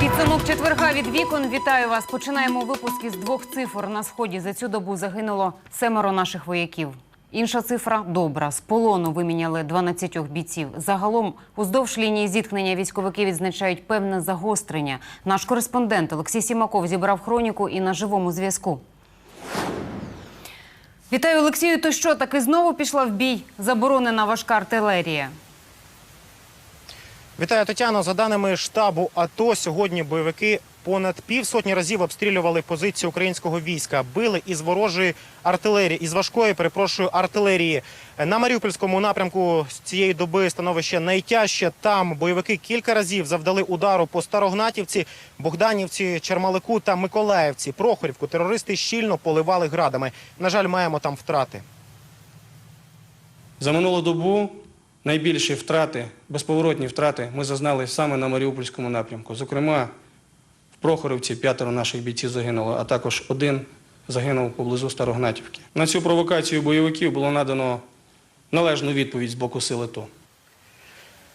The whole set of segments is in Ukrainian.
Підсумок четверга від вікон. Вітаю вас. Починаємо випуск із двох цифр. На сході за цю добу загинуло семеро наших вояків. Інша цифра добра. З полону виміняли 12 бійців. Загалом уздовж лінії зіткнення військовики відзначають певне загострення. Наш кореспондент Олексій Сімаков зібрав хроніку і на живому зв'язку. Вітаю, Олексію. То що таки знову пішла в бій? Заборонена важка артилерія. Вітаю, Тетяно. За даними штабу АТО, сьогодні бойовики понад півсотні разів обстрілювали позиції українського війська, били із ворожої артилерії, із важкої, перепрошую, артилерії. На Маріупольському напрямку з цієї доби становище найтяжче. Там бойовики кілька разів завдали удару по Старогнатівці, Богданівці, Чермалику та Миколаївці. Прохорівку терористи щільно поливали градами. На жаль, маємо там втрати. За минулу добу найбільші втрати, безповоротні втрати ми зазнали саме на Маріупольському напрямку. Зокрема, в Прохорівці п'ятеро наших бійців загинуло, а також один загинув поблизу Старогнатівки. На цю провокацію бойовиків було надано належну відповідь з боку сили АТО.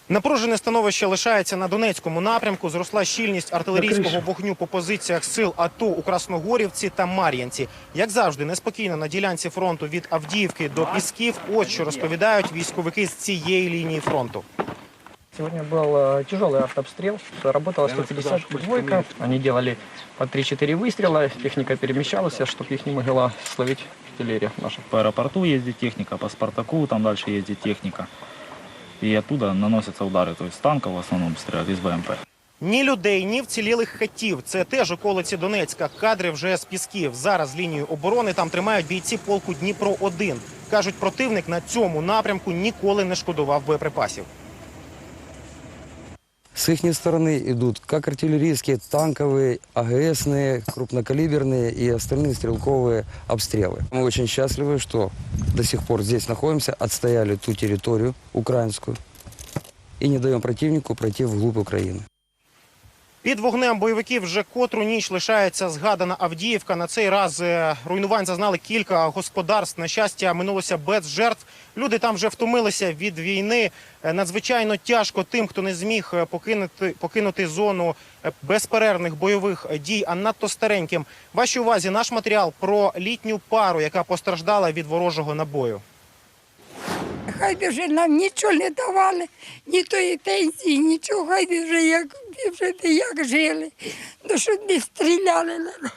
Напружене становище лишається на Донецькому напрямку. Зросла щільність артилерійського вогню по позиціях сил АТО у Красногорівці та Мар'янці. Як завжди, неспокійно на ділянці фронту від Авдіївки до Пісків. От що розповідають військовики з цієї лінії фронту. Сегодня был э, тяжелый артобстрел. Работала 152-ка. Они делали по 3-4 выстрела. Техника перемещалась, чтобы их не могла словить артиллерия наша. По аэропорту ездит техника, по Спартаку там дальше ездит техника. И оттуда наносятся удары, то есть танка в основном стреляют, из БМП. Ні людей, ні вцілілих хатів. Це теж околиці Донецька. Кадри вже з Пісків. Зараз лінію оборони там тримають бійці полку Дніпро 1 кажуть, противник на цьому напрямку ніколи не шкодував боєприпасів. С их стороны идут как артиллерийские, танковые, АГСные, крупнокалиберные и остальные стрелковые обстрелы. Мы очень счастливы, что до сих пор здесь находимся, отстояли ту территорию украинскую и не даем противнику пройти вглубь Украины. Під вогнем бойовиків вже котру ніч лишається згадана Авдіївка. На цей раз е, руйнувань зазнали кілька господарств. На щастя, минулося без жертв. Люди там вже втомилися від війни. Е, Надзвичайно тяжко тим, хто не зміг е, покинути, покинути зону безперервних бойових дій, а надто стареньким. Вашій увазі наш матеріал про літню пару, яка постраждала від ворожого набою. Хай би вже нам нічого не давали, ні тої пенсії, нічого, хай би вже як, вже би як жили, ну щоб не стріляли на нас.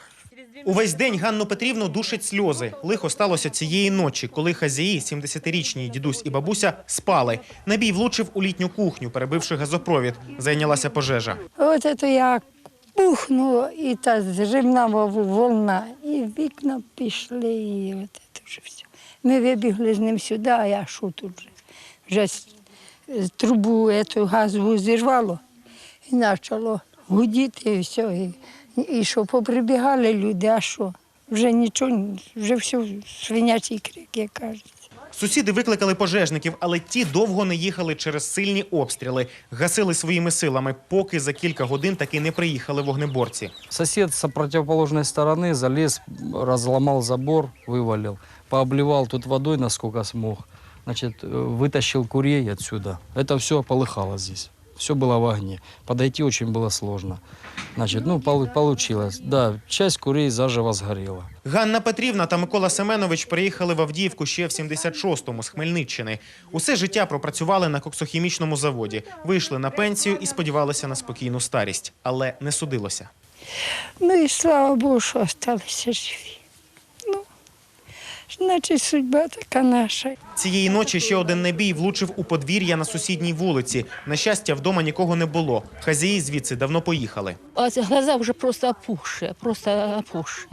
Увесь день Ганну Петрівну душать сльози. Лихо сталося цієї ночі, коли хазяї, 70-річні дідусь і бабуся, спали. Набій влучив у літню кухню, перебивши газопровід. Зайнялася пожежа. От це я пухну, і та зривна волна, і вікна пішли, і от вже все. Ми вибігли з ним сюди, а я що тут вже? Вже трубу ету газову зірвало і почало гудіти, і все. І, і що, поприбігали люди, а що? Вже нічого, вже все свинячий крик, як кажуть. Сусіди викликали пожежників, але ті довго не їхали через сильні обстріли. Гасили своїми силами, поки за кілька годин таки не приїхали вогнеборці. Сосед с противоположной стороны залез, разломал забор, вывалил, пообливал тут водой, насколько смог. Значит, э, вытащил курей отсюда. Это все полыхало здесь. Все было в огне. Подойти очень было сложно. Значит, ну, полу- получилось. Да, часть курей заживо сгорела. Ганна Петрівна та Микола Семенович приїхали в Авдіївку ще в 76-му з Хмельниччини. Усе життя пропрацювали на коксохімічному заводі, вийшли на пенсію і сподівалися на спокійну старість, але не судилося. Ну і слава Богу, що залишилися живі. Значить, судьба така наша. Цієї ночі ще один набій влучив у подвір'я на сусідній вулиці. На щастя, вдома нікого не було. Хазяї звідси давно поїхали. А глаза уже просто опухшие, просто опухшие.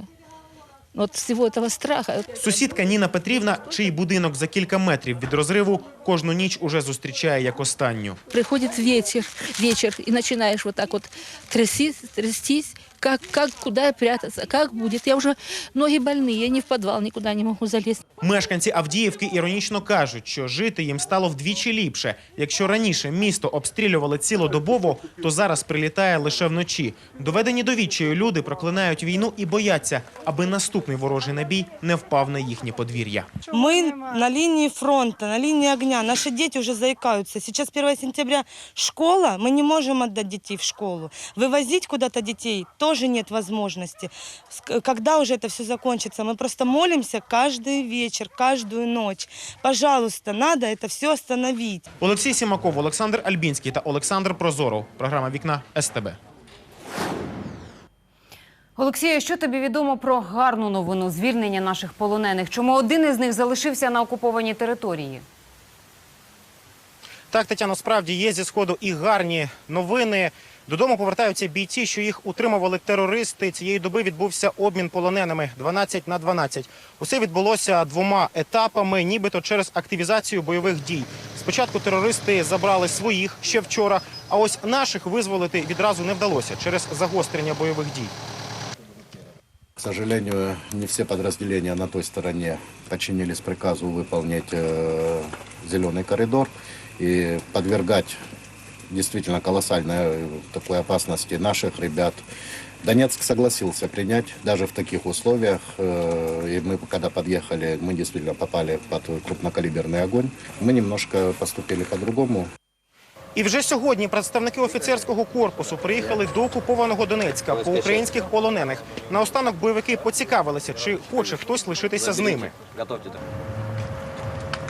Вот всего этого страха. Сусідка Ніна Петрівна, чий будинок за кілька метрів від розриву, кожну ніч уже зустрічає як останню. Приходит вечер, вечер, и начинаешь вот так вот трястись, трястись, как, как, куда прятаться, как будет. Я уже ноги больные, я ни в подвал никуда не могу залезть. Мешканці Авдіївки іронічно кажуть, що жити їм стало вдвічі ліпше. Якщо раніше місто обстрілювали цілодобово, то зараз прилітає лише вночі. Доведені до відчаю люди проклинають війну і бояться, аби наступний ворожий набій не впав на їхнє подвір'я. Мы на линии фронта, на линии огня. дня. Наши дети уже заикаются. Сейчас 1 сентября школа, мы не можем отдать детей в школу. Вывозить куда-то детей тоже нет возможности. Ск- Когда уже это все закончится? Мы просто молимся каждый вечер, каждую ночь. Пожалуйста, надо это все остановить. Олексій Сімаков, Олександр Альбінський та Олександр Прозоров. Програма Вікна СТБ. Олексію, що тобі відомо про гарну новину звільнення наших полонених? Чому один із них залишився на окупованій території? Так, Тетяно, справді є зі сходу і гарні новини. Додому повертаються бійці, що їх утримували терористи. Цієї доби відбувся обмін полоненими 12 на 12. Усе відбулося двома етапами, нібито через активізацію бойових дій. Спочатку терористи забрали своїх ще вчора, а ось наших визволити відразу не вдалося через загострення бойових дій. К сожалению, не все подразделения на той стороне подчинились приказу выполнить э, зеленый коридор и подвергать действительно колоссальной э, такой опасности наших ребят. Донецк согласился принять даже в таких условиях. э, И мы, когда подъехали, мы действительно попали под крупнокалиберный огонь. Мы немножко поступили по-другому. І вже сьогодні представники офіцерського корпусу приїхали до окупованого Донецька по українських полонених. Наостанок бойовики поцікавилися, чи хоче хтось лишитися з ними. Готовьте так.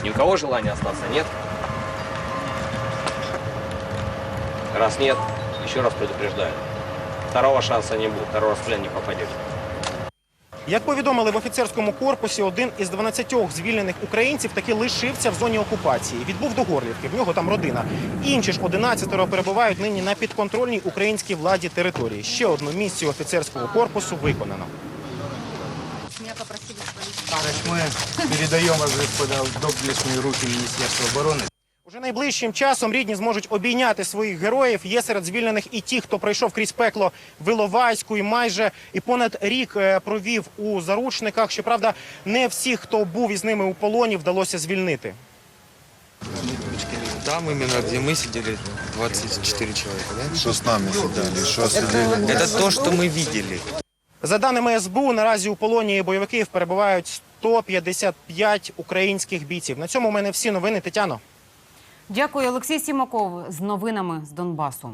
Ни у кого желания остаться нет? Раз нет, еще раз предупреждаю. Второго шанса не будет, второй раз в плен не попадете. Як повідомили в офіцерському корпусі, один із 12 звільнених українців таки лишився в зоні окупації. Відбув до Горлівки, в нього там родина. Інші ж 11 перебувають нині на підконтрольній українській владі території. Ще одну місію офіцерського корпусу виконано. Мы передаем вас, господа, в доблестные руки Министерства обороны. Уже найближчим часом рідні зможуть обійняти своїх героїв. Є серед звільнених і ті, хто пройшов крізь пекло в Іловайську і майже і понад рік е, провів у заручниках. Щоправда, не всіх, хто був із ними у полоні, вдалося звільнити. Там именно, где мы сидели, 24 человека, да? Что с нами сидели? Что сидели? Это то, что мы видели. За даними СБУ, наразі у полоні бойовиків перебувають 155 українських бійців. На цьому у мене всі новини. Тетяно. Дякую, Олексій Сімаков з новинами з Донбасу.